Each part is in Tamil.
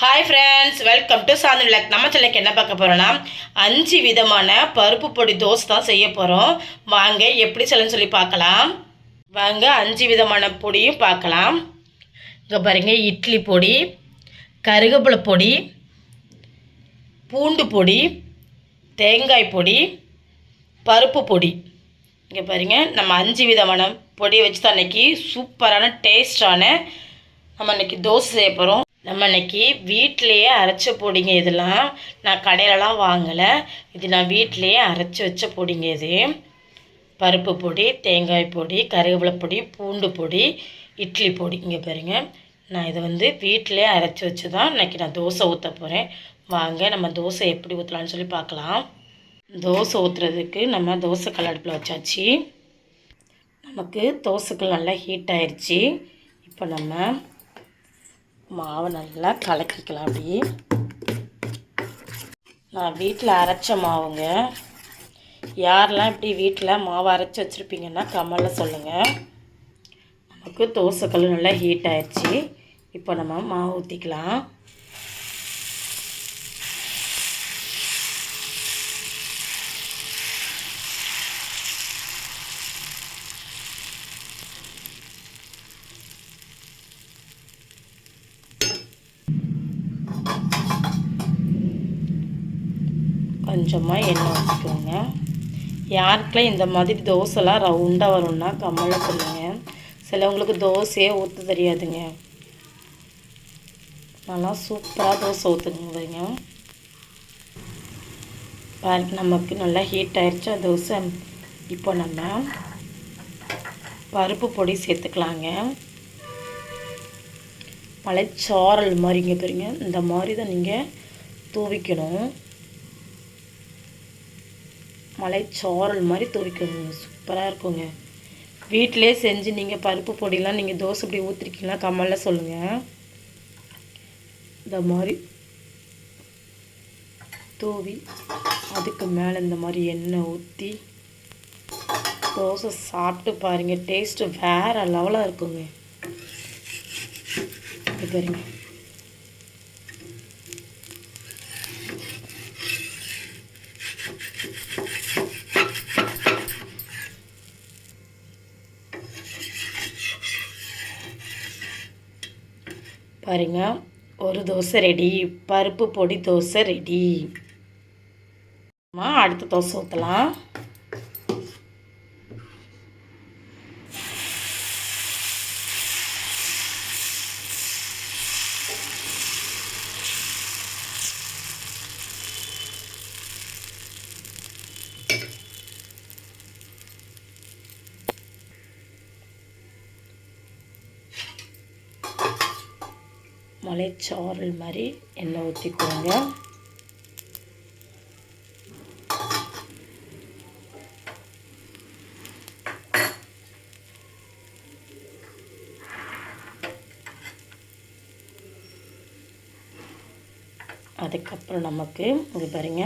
Hi friends welcome to Shanti விளக் நம்ம சிலைக்கு என்ன பார்க்க போகிறோன்னா அஞ்சு விதமான பருப்பு பொடி தோசை தான் செய்ய போகிறோம் வாங்க எப்படி செய்யணும்னு சொல்லி பார்க்கலாம். வாங்க அஞ்சு விதமான பொடியும் பார்க்கலாம். இங்கே பாருங்க இட்லி பொடி கருகப்பிலை பொடி பூண்டு பொடி தேங்காய் பொடி பருப்பு பொடி. இங்கே பாருங்க நம்ம அஞ்சு விதமான பொடியை வச்சு தான் அன்றைக்கி சூப்பரான டேஸ்டான நம்ம அன்றைக்கி தோசை செய்ய போகிறோம் நம்ம இன்னைக்கு வீட்டிலையே அரைச்ச பொடிங்க இதெல்லாம் நான் கடையிலலாம் வாங்கலை. இது நான் வீட்டிலையே அரைச்சி வச்ச பொடிங்க இது. பருப்பு பொடி தேங்காய் பொடி கருவேப்பிலை பொடி பூண்டு பொடி இட்லி பொடி. இங்கே பாருங்க. நான் இதை வந்து வீட்டிலே அரைச்சி வச்சு தான் இன்றைக்கி நான் தோசை ஊற்ற போகிறேன் வாங்க நம்ம தோசை எப்படி ஊற்றலான்னு சொல்லி பார்க்கலாம். தோசை ஊற்றுறதுக்கு நம்ம தோசை கல் அடுப்பில் வச்சாச்சு. நமக்கு தோசைக்கல் நல்லா ஹீட் ஆயிடுச்சு இப்போ நம்ம மாவை நல்லா கலக்கிக்கலாம் அப்படி நான் வீட்டில் அரைச்ச மாவுங்க. யாரெல்லாம் இப்படி வீட்டில் மாவு அரைச்சி வச்சுருப்பீங்கன்னா கமலில் சொல்லுங்கள் நமக்கு தோசைக்கல் நல்லா ஹீட் ஆயிடுச்சு. இப்போ நம்ம மாவு ஊற்றிக்கலாம் கொஞ்சமாக எண்ணெய் ஊற்றிக்கோங்க யாருக்கெல்லாம் இந்த மாதிரி தோசைலாம் ரவுண்டாக வரும்னா கம்மலாக சொல்லுங்கள் சிலவங்களுக்கு தோசையே ஊற்ற தெரியாதுங்க. நல்லா சூப்பராக தோசை ஊற்றுங்க பாருங்க. நமக்கு நல்லா ஹீட் ஆயிடுச்சா தோசை இப்போ நம்ம பருப்பு பொடி சேர்த்துக்கலாங்க. மலைச்சாரல் மாதிரிங்க பாருங்க. இந்த மாதிரி தான் நீங்கள் தூவிக்கணும். மலைச்சாரல் மாதிரி துவைக்கணுங்க சூப்பராக இருக்குங்க. வீட்டிலே செஞ்சு நீங்கள் பருப்பு பொடிலாம் நீங்கள் தோசை இப்படி ஊற்றிருக்கீங்களா கமலில் சொல்லுங்கள் இந்த மாதிரி தூவி அதுக்கு மேலே இந்த மாதிரி எண்ணெய் ஊற்றி தோசை சாப்பிட்டு பாருங்கள் டேஸ்ட்டு வேறு லெவலாக இருக்குங்க. இது பாருங்கள் ஒரு தோசை ரெடி பருப்பு பொடி தோசை ரெடி அம்மா அடுத்த தோசை ஊற்றலாம் மலைச்சாரல் மாதிரி எண்ணெய் ஊற்றிக்கோங்க அதுக்கப்புறம் நமக்கு இது பாருங்க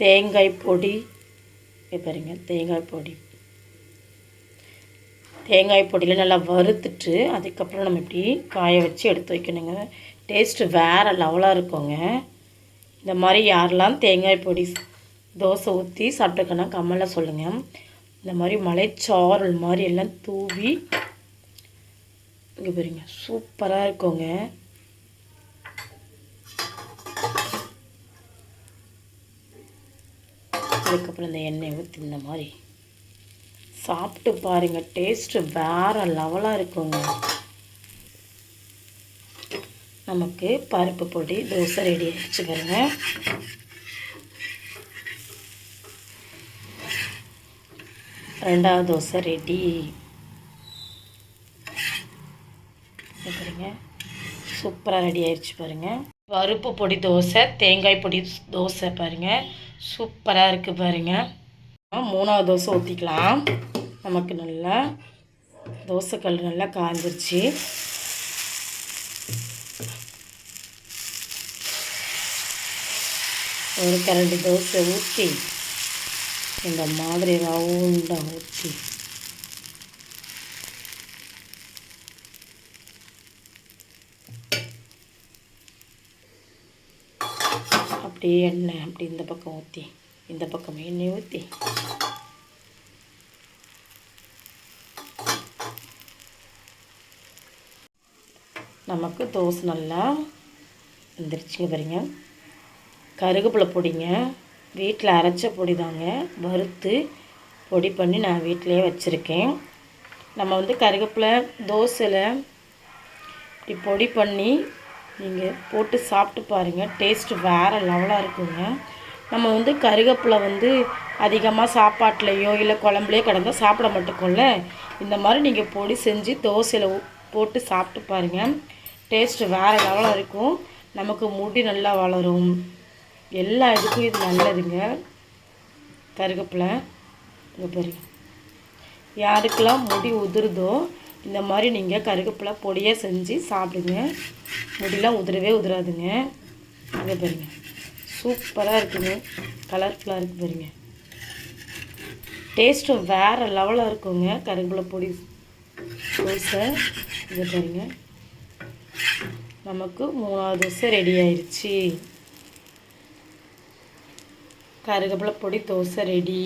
தேங்காய் பொடி. இது பாருங்க தேங்காய் பொடி. தேங்காய் பொடியில் நல்லா வறுத்துட்டு அதுக்கப்புறம் நம்ம இப்படி காய வச்சு எடுத்து வைக்கணுங்க. டேஸ்ட்டு வேறு லெவலாக இருக்குங்க. இந்த மாதிரி யாரெல்லாம் தேங்காய் பொடி தோசை ஊற்றி சாப்பிட்டுக்கன்னா கம்மலாக சொல்லுங்கள் இந்த மாதிரி மலைச்சாரல் மாதிரி எல்லாம் தூவி இங்கே பாருங்க சூப்பராக இருக்குங்க. அதுக்கப்புறம் இந்த எண்ணெய் ஊற்றி இந்த மாதிரி சாப்பிட்டு பாருங்கள் டேஸ்ட்டு வேறு லெவலாக இருக்குங்க. நமக்கு பருப்பு பொடி தோசை ரெடி ஆகிடுச்சு பாருங்க. ரெண்டாவது தோசை ரெடி பாருங்க. சூப்பராக ரெடி ஆயிடுச்சு பாருங்கள் பருப்பு பொடி தோசை தேங்காய் பொடி தோசை பாருங்கள் சூப்பராக இருக்குது பாருங்க. மூணாவது தோசை ஊற்றிக்கலாம் நமக்கு நல்லா தோசைக்கல் நல்லா காஞ்சிருச்சு. ஒரு கரண்டு தோசை ஊற்றி இந்த மாதிரி ரவுண்டாக ஊற்றி அப்படியே எண்ணெய் அப்படி இந்த பக்கம் ஊற்றி இந்த பக்கம் எண்ணெய் ஊற்றி நமக்கு தோசை நல்லா வந்துருச்சுங்க பாருங்க. கருகப்பிலை பொடிங்க. வீட்டில் அரைச்ச பொடி தாங்க. வறுத்து பொடி பண்ணி நான் வீட்டிலையே வச்சுருக்கேன். நம்ம வந்து கருகப்பிலை தோசையில் இப்படி பொடி பண்ணி நீங்கள் போட்டு சாப்பிட்டு பாருங்கள் டேஸ்ட்டு வேறு லெவலாக இருக்குங்க. நம்ம வந்து கருகப்பிலை வந்து அதிகமாக சாப்பாட்லேயோ இல்லை குழம்புலையோ கிடந்தா சாப்பிட மாட்டோம்ல. இந்த மாதிரி நீங்கள் பொடி செஞ்சு தோசையில் போட்டு சாப்பிட்டு பாருங்கள் டேஸ்ட்டு வேறு லெவலாக இருக்கும். நமக்கு முடி நல்லா வளரும். எல்லா இதுக்கும் இது நல்லதுங்க. கருகப்பிலை இங்கே பாருங்க யாருக்கெல்லாம் முடி உதிருதோ இந்த மாதிரி நீங்கள் கருகப்பிலை பொடியாக செஞ்சு சாப்பிடுங்க. முடியெலாம் உதிரவே உதிராதுங்க. அங்கே பாருங்க. சூப்பராக இருக்குங்க. கலர்ஃபுல்லாக இருக்குது பாருங்க. டேஸ்ட்டும் வேறு லெவலாக இருக்குங்க. கருவேப்பிலை பொடி தோசை இதை பாருங்க. நமக்கு மூணாவது தோசை ரெடி ஆயிடுச்சு கருவேப்பிலை பொடி தோசை ரெடி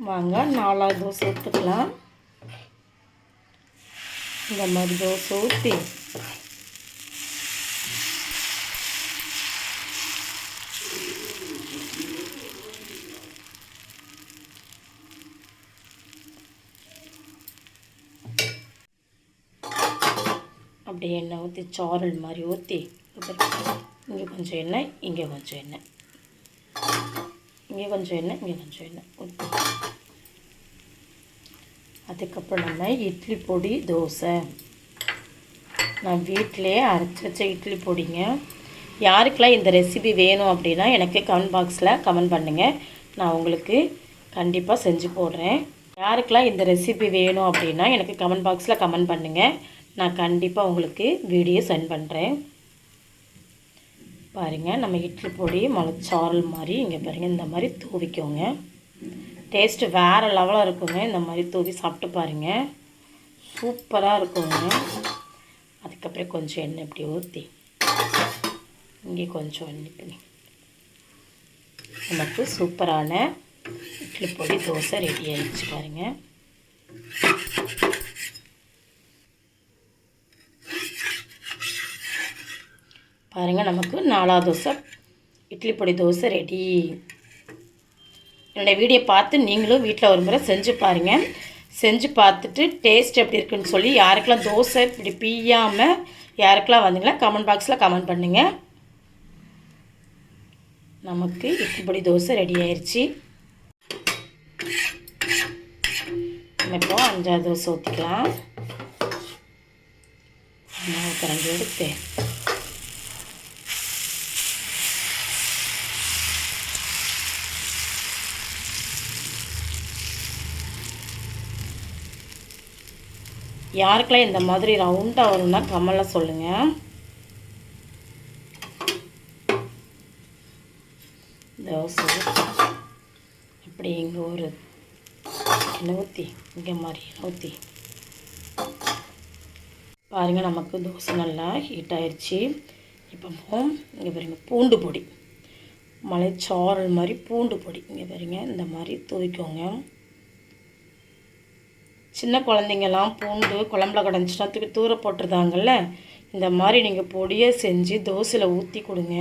வாங்க நாலாவது தோசை ஊற்றுக்கலாம் இந்த மாதிரி தோசை ஊற்றி அப்படியே எண்ணெய் ஊற்றி சாரல் மாதிரி ஊற்றி இங்கே கொஞ்சம் எண்ணெய் இங்கே கொஞ்சம் எண்ணெய். இங்கே கொஞ்சம் எண்ணெய் இங்கே கொஞ்சம் எண்ணெய் ஊற்றி அதுக்கப்புறம் நம்ம இட்லி பொடி தோசை. நான் வீட்டிலே அரைச்சி வச்ச இட்லி பொடிங்க. யாருக்கெல்லாம் இந்த ரெசிபி வேணும் அப்படின்னா எனக்கு கமெண்ட் பாக்ஸில் கமெண்ட் பண்ணுங்கள் நான் உங்களுக்கு கண்டிப்பாக செஞ்சு போடுறேன். யாருக்கெல்லாம் இந்த ரெசிபி வேணும் அப்படின்னா எனக்கு கமெண்ட் பாக்ஸில் கமெண்ட் பண்ணுங்கள் நான் கண்டிப்பாக உங்களுக்கு வீடியோ சென்ட் பண்ணுறேன் பாருங்கள் நம்ம இட்லி பொடி மலைச்சாரல் மாதிரி இங்கே பாருங்கள் இந்த மாதிரி தூவிக்கோங்க. டேஸ்ட்டு வேறு லெவலாக இருக்குங்க இந்த மாதிரி தூவி சாப்பிட்டு பாருங்கள் சூப்பராக இருக்குங்க. அதுக்கப்புறம் கொஞ்சம் எண்ணெய் இப்படி ஊற்றி இங்கே கொஞ்சம் எண்ணெய் பண்ணி நமக்கு சூப்பரான இட்லி பொடி தோசை ரெடி ஆகிடுச்சு பாருங்கள் பாருங்கள் நமக்கு நாலாவது தோசை இட்லி பொடி தோசை ரெடி என்னுடைய வீடியோ பார்த்து நீங்களும் வீட்டில் ஒரு முறை செஞ்சு பாருங்கள் செஞ்சு பார்த்துட்டு டேஸ்ட் எப்படி இருக்குன்னு சொல்லி யாருக்கெல்லாம் தோசை இப்படி பிய்யாமல் யாருக்கெல்லாம் வந்தீங்களா கமெண்ட் பாக்ஸில் கமெண்ட் பண்ணுங்கள் நமக்கு இட்லி பொடி தோசை ரெடி ஆயிடுச்சு நம்ம இப்போ அஞ்சாவது தோசை ஊற்றிக்கலாம் கரண்டி எடுத்து. யாருக்கெல்லாம் இந்த மாதிரி ரவுண்டாக வரும்னா கமலில் சொல்லுங்கள் தோசை இப்படி இங்கே ஒரு எண்ணெய் ஊற்றி இங்கே மாதிரி ஊற்றி பாருங்கள் நமக்கு தோசை நல்லா ஹீட் ஆயிடுச்சு இப்போ இங்கே பாருங்க பூண்டு பொடி. மலைச்சாரல் மாதிரி பூண்டு பொடி. இங்கே பாருங்க இந்த மாதிரி தூவிக்கோங்க. சின்ன குழந்தைங்கெல்லாம் பூண்டு குழம்புல கடைஞ்சிட்டா தூக்கி தூர போட்டுருந்தாங்கல்ல இந்த மாதிரி நீங்கள் பொடியை செஞ்சு தோசையில் ஊற்றி கொடுங்க.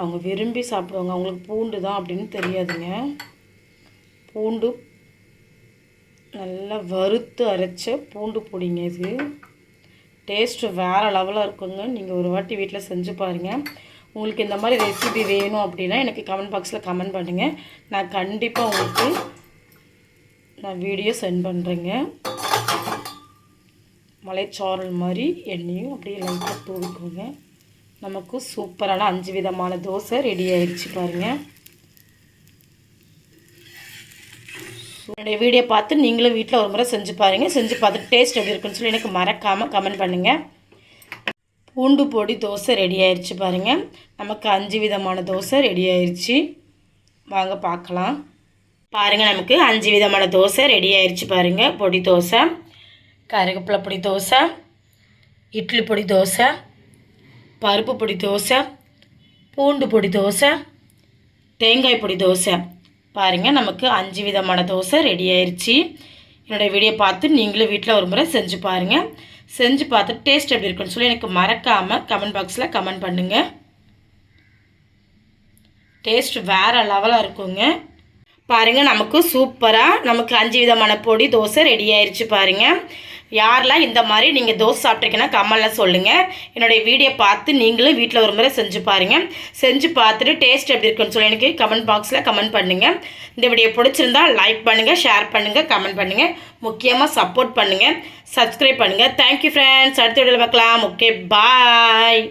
அவங்க விரும்பி சாப்பிடுவாங்க. அவங்களுக்கு பூண்டு தான் அப்படின்னு தெரியாதுங்க. பூண்டு நல்லா வறுத்து அரைச்ச பூண்டு பொடிங்க இது. டேஸ்ட்டு வேறு லெவலாக இருக்குங்க. நீங்கள் ஒரு வாட்டி வீட்டில் செஞ்சு பாருங்கள் உங்களுக்கு இந்த மாதிரி ரெசிபி வேணும் அப்படின்னா எனக்கு கமெண்ட் பாக்ஸில் கமெண்ட் பண்ணுங்கள் நான் கண்டிப்பாக உங்களுக்கு நான் வீடியோ சென்ட் பண்ணுறேங்க மலைச்சாரல் மாதிரி எண்ணெயும் அப்படியே லைட்டாக தூவிக்கோங்க. நமக்கு சூப்பரான அஞ்சு விதமான தோசை ரெடி ஆயிடுச்சு பாருங்கள் என்னுடைய வீடியோ பார்த்து நீங்களும் வீட்டில் ஒரு முறை செஞ்சு பாருங்கள் செஞ்சு பார்த்துட்டு டேஸ்ட் எப்படி இருக்குன்னு சொல்லி எனக்கு மறக்காமல் கமெண்ட் பண்ணுங்கள் பூண்டு பொடி தோசை ரெடி ஆயிடுச்சு பாருங்கள் நமக்கு அஞ்சு விதமான தோசை ரெடி ஆயிடுச்சு வாங்க பார்க்கலாம். பாருங்கள் நமக்கு அஞ்சு விதமான தோசை ரெடி ஆயிடுச்சு பாருங்கள் பொடி தோசை கருவேப்பிலை பொடி தோசை இட்லி பொடி தோசை பருப்பு பொடி தோசை பூண்டு பொடி தோசை தேங்காய் பொடி தோசை. பாருங்கள் நமக்கு அஞ்சு விதமான தோசை ரெடி ஆயிடுச்சு என்னோடய வீடியோ பார்த்து நீங்களும் வீட்டில் ஒரு முறை செஞ்சு பாருங்கள் செஞ்சு பார்த்து டேஸ்ட் எப்படி இருக்குன்னு சொல்லி எனக்கு மறக்காமல் கமெண்ட் பாக்ஸில் கமெண்ட் பண்ணுங்கள் டேஸ்ட் வேறு லெவலாக இருக்குங்க. பாருங்கள் நமக்கு சூப்பராக நமக்கு அஞ்சு விதமான பொடி தோசை ரெடி ஆயிடுச்சு பாருங்கள் யாரெல்லாம் இந்த மாதிரி நீங்கள் தோசை சாப்பிட்ருக்கீங்கன்னா கம்மலில் சொல்லுங்கள் என்னுடைய வீடியோ பார்த்து நீங்களும் வீட்டில் ஒரு முறை செஞ்சு பாருங்கள் செஞ்சு பார்த்துட்டு டேஸ்ட் எப்படி இருக்குன்னு சொல்லி எனக்கு கமெண்ட் பாக்ஸில் கமெண்ட் பண்ணுங்கள் இந்த வீடியோ பிடிச்சிருந்தா லைக் பண்ணுங்கள் ஷேர் பண்ணுங்கள் கமெண்ட் பண்ணுங்கள் முக்கியமாக சப்போர்ட் பண்ணுங்கள் சப்ஸ்கிரைப் பண்ணுங்கள் தேங்க்யூ ஃப்ரெண்ட்ஸ் அடுத்த வீடியோவில் பார்க்கலாம். Okay bye